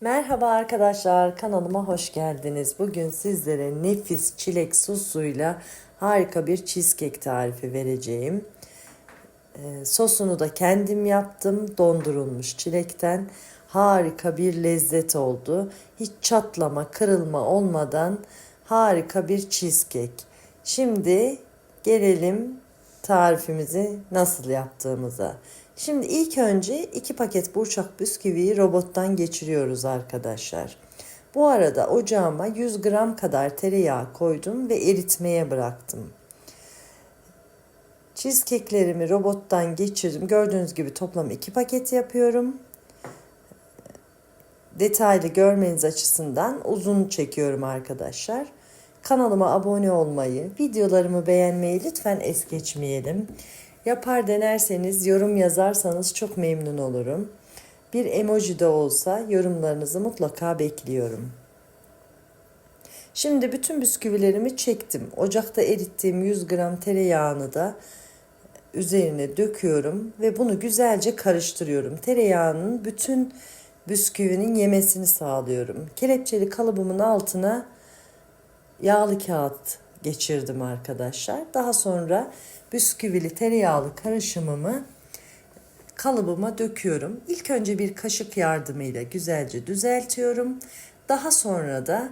Merhaba arkadaşlar kanalıma hoş geldiniz. Bugün sizlere nefis çilek sosuyla harika bir cheesecake tarifi vereceğim. Ee, sosunu da kendim yaptım. Dondurulmuş çilekten harika bir lezzet oldu. Hiç çatlama, kırılma olmadan harika bir cheesecake. Şimdi gelelim tarifimizi nasıl yaptığımıza. Şimdi ilk önce iki paket burçak bisküviyi robottan geçiriyoruz arkadaşlar. Bu arada ocağıma 100 gram kadar tereyağı koydum ve eritmeye bıraktım. Cheesecake'lerimi robottan geçirdim. Gördüğünüz gibi toplam iki paket yapıyorum. Detaylı görmeniz açısından uzun çekiyorum arkadaşlar. Kanalıma abone olmayı, videolarımı beğenmeyi lütfen es geçmeyelim. Yapar denerseniz, yorum yazarsanız çok memnun olurum. Bir emoji de olsa yorumlarınızı mutlaka bekliyorum. Şimdi bütün bisküvilerimi çektim. Ocakta erittiğim 100 gram tereyağını da üzerine döküyorum ve bunu güzelce karıştırıyorum. Tereyağının bütün bisküvinin yemesini sağlıyorum. Kelepçeli kalıbımın altına yağlı kağıt geçirdim arkadaşlar. Daha sonra bisküvili tereyağlı karışımımı kalıbıma döküyorum. İlk önce bir kaşık yardımıyla güzelce düzeltiyorum. Daha sonra da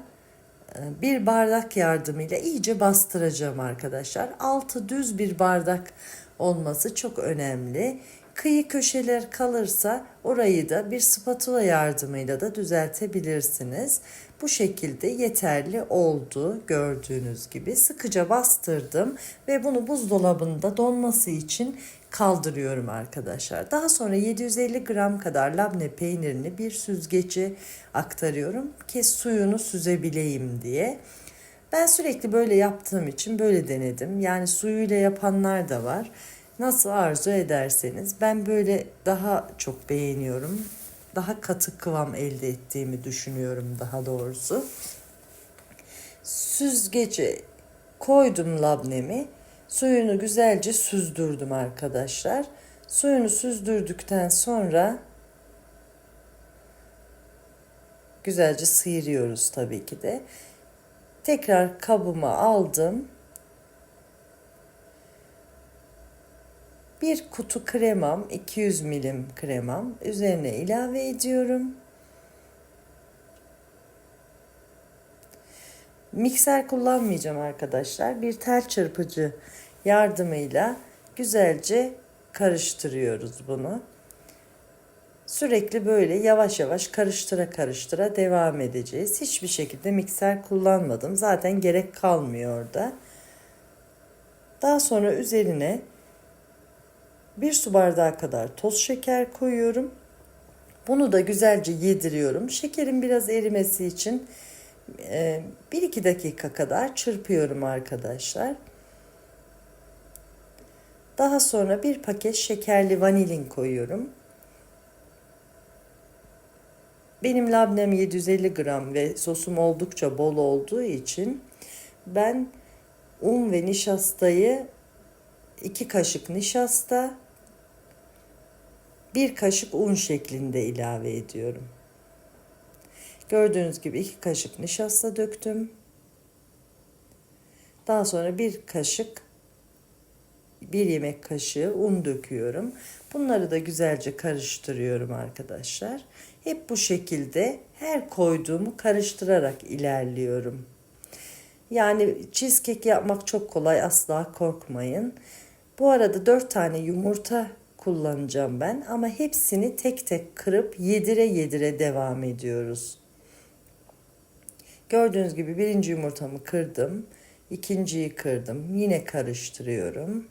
e, bir bardak yardımıyla iyice bastıracağım arkadaşlar. Altı düz bir bardak olması çok önemli. Kıyı köşeler kalırsa orayı da bir spatula yardımıyla da düzeltebilirsiniz. Bu şekilde yeterli oldu gördüğünüz gibi. Sıkıca bastırdım ve bunu buzdolabında donması için kaldırıyorum arkadaşlar. Daha sonra 750 gram kadar labne peynirini bir süzgece aktarıyorum ki suyunu süzebileyim diye. Ben sürekli böyle yaptığım için böyle denedim. Yani suyuyla yapanlar da var. Nasıl arzu ederseniz ben böyle daha çok beğeniyorum. Daha katı kıvam elde ettiğimi düşünüyorum daha doğrusu. Süzgece koydum labnemi. Suyunu güzelce süzdürdüm arkadaşlar. Suyunu süzdürdükten sonra güzelce sıyırıyoruz tabii ki de. Tekrar kabıma aldım. Bir kutu kremam, 200 milim kremam üzerine ilave ediyorum. Mikser kullanmayacağım arkadaşlar. Bir tel çırpıcı yardımıyla güzelce karıştırıyoruz bunu. Sürekli böyle yavaş yavaş karıştıra karıştıra devam edeceğiz. Hiçbir şekilde mikser kullanmadım. Zaten gerek kalmıyor orada. Daha sonra üzerine bir su bardağı kadar toz şeker koyuyorum. Bunu da güzelce yediriyorum. Şekerin biraz erimesi için 1-2 e, dakika kadar çırpıyorum arkadaşlar. Daha sonra bir paket şekerli vanilin koyuyorum. Benim labnem 750 gram ve sosum oldukça bol olduğu için ben un ve nişastayı 2 kaşık nişasta bir kaşık un şeklinde ilave ediyorum. Gördüğünüz gibi iki kaşık nişasta döktüm. Daha sonra bir kaşık bir yemek kaşığı un döküyorum. Bunları da güzelce karıştırıyorum arkadaşlar. Hep bu şekilde her koyduğumu karıştırarak ilerliyorum. Yani cheesecake yapmak çok kolay asla korkmayın. Bu arada 4 tane yumurta kullanacağım ben ama hepsini tek tek kırıp yedire yedire devam ediyoruz. Gördüğünüz gibi birinci yumurtamı kırdım. ikinciyi kırdım. Yine karıştırıyorum.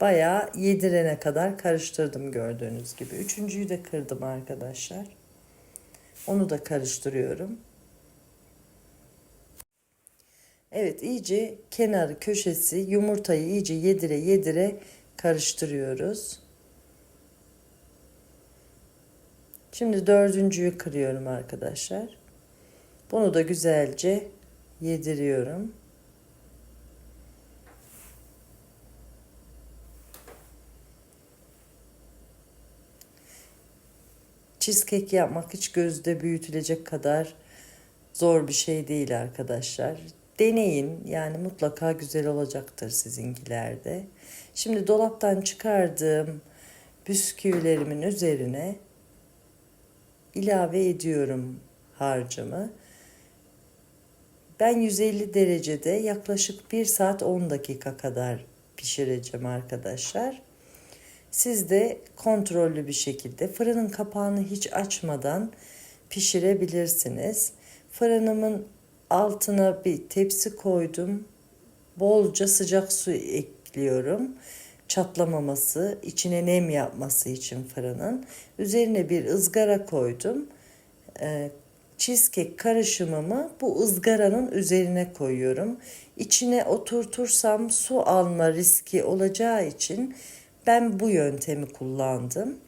Bayağı yedirene kadar karıştırdım gördüğünüz gibi. Üçüncüyü de kırdım arkadaşlar. Onu da karıştırıyorum. Evet iyice kenarı köşesi yumurtayı iyice yedire yedire karıştırıyoruz. Şimdi dördüncüyü kırıyorum arkadaşlar. Bunu da güzelce yediriyorum. Cheesecake yapmak hiç gözde büyütülecek kadar zor bir şey değil arkadaşlar. Deneyin yani mutlaka güzel olacaktır sizinkilerde. Şimdi dolaptan çıkardığım bisküvilerimin üzerine ilave ediyorum harcımı. Ben 150 derecede yaklaşık 1 saat 10 dakika kadar pişireceğim arkadaşlar. Siz de kontrollü bir şekilde fırının kapağını hiç açmadan pişirebilirsiniz. Fırınımın altına bir tepsi koydum. Bolca sıcak su ekliyorum. Çatlamaması, içine nem yapması için fırının. Üzerine bir ızgara koydum. Ee, cheesecake karışımımı bu ızgaranın üzerine koyuyorum. İçine oturtursam su alma riski olacağı için ben bu yöntemi kullandım.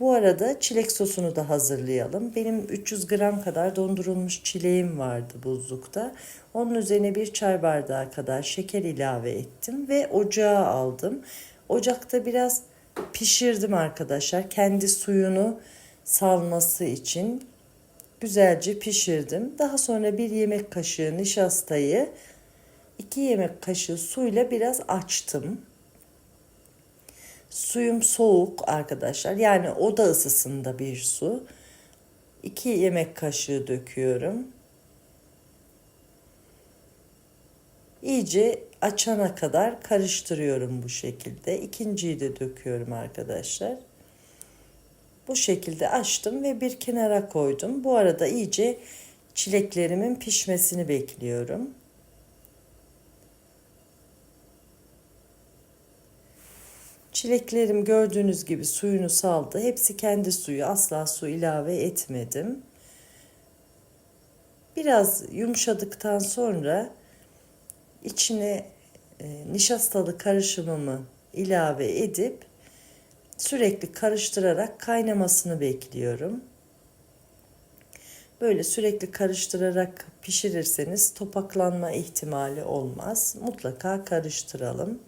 Bu arada çilek sosunu da hazırlayalım. Benim 300 gram kadar dondurulmuş çileğim vardı buzlukta. Onun üzerine bir çay bardağı kadar şeker ilave ettim ve ocağa aldım. Ocakta biraz pişirdim arkadaşlar. Kendi suyunu salması için güzelce pişirdim. Daha sonra bir yemek kaşığı nişastayı 2 yemek kaşığı suyla biraz açtım. Suyum soğuk arkadaşlar. Yani oda ısısında bir su. 2 yemek kaşığı döküyorum. İyice açana kadar karıştırıyorum bu şekilde. İkinciyi de döküyorum arkadaşlar. Bu şekilde açtım ve bir kenara koydum. Bu arada iyice çileklerimin pişmesini bekliyorum. Çileklerim gördüğünüz gibi suyunu saldı. Hepsi kendi suyu. Asla su ilave etmedim. Biraz yumuşadıktan sonra içine e, nişastalı karışımımı ilave edip sürekli karıştırarak kaynamasını bekliyorum. Böyle sürekli karıştırarak pişirirseniz topaklanma ihtimali olmaz. Mutlaka karıştıralım.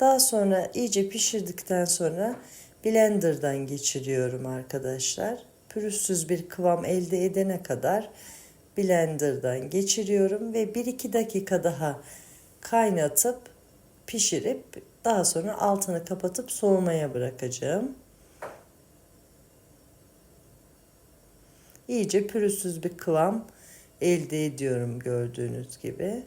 Daha sonra iyice pişirdikten sonra blenderdan geçiriyorum arkadaşlar. Pürüzsüz bir kıvam elde edene kadar blenderdan geçiriyorum ve 1-2 dakika daha kaynatıp pişirip daha sonra altını kapatıp soğumaya bırakacağım. İyice pürüzsüz bir kıvam elde ediyorum gördüğünüz gibi.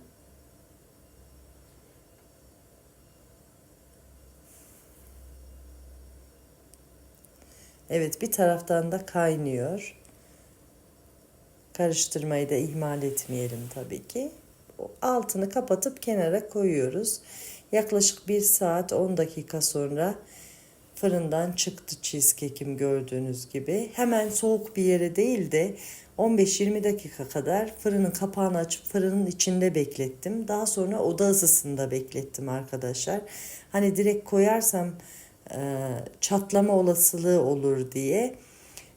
Evet bir taraftan da kaynıyor. Karıştırmayı da ihmal etmeyelim tabii ki. Altını kapatıp kenara koyuyoruz. Yaklaşık 1 saat 10 dakika sonra fırından çıktı cheesecake'im gördüğünüz gibi. Hemen soğuk bir yere değil de 15-20 dakika kadar fırının kapağını açıp fırının içinde beklettim. Daha sonra oda ısısında beklettim arkadaşlar. Hani direkt koyarsam çatlama olasılığı olur diye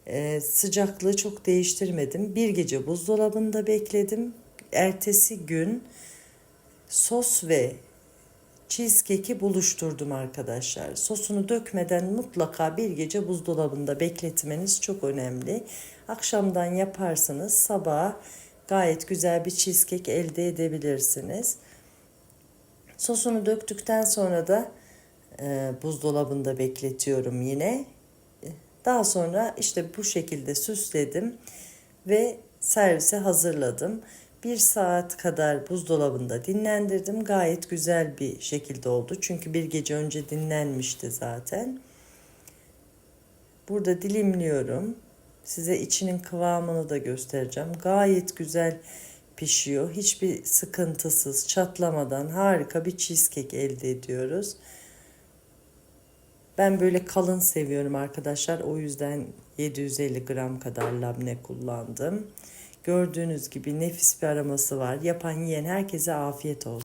e, sıcaklığı çok değiştirmedim. Bir gece buzdolabında bekledim. Ertesi gün sos ve cheesecake'i buluşturdum arkadaşlar. Sosunu dökmeden mutlaka bir gece buzdolabında bekletmeniz çok önemli. Akşamdan yaparsanız sabaha gayet güzel bir cheesecake elde edebilirsiniz. Sosunu döktükten sonra da e, buzdolabında bekletiyorum yine. Daha sonra işte bu şekilde süsledim ve servise hazırladım. Bir saat kadar buzdolabında dinlendirdim. Gayet güzel bir şekilde oldu. Çünkü bir gece önce dinlenmişti zaten. Burada dilimliyorum. Size içinin kıvamını da göstereceğim. Gayet güzel pişiyor. Hiçbir sıkıntısız, çatlamadan harika bir cheesecake elde ediyoruz. Ben böyle kalın seviyorum arkadaşlar. O yüzden 750 gram kadar labne kullandım. Gördüğünüz gibi nefis bir aroması var. Yapan yiyen herkese afiyet olsun.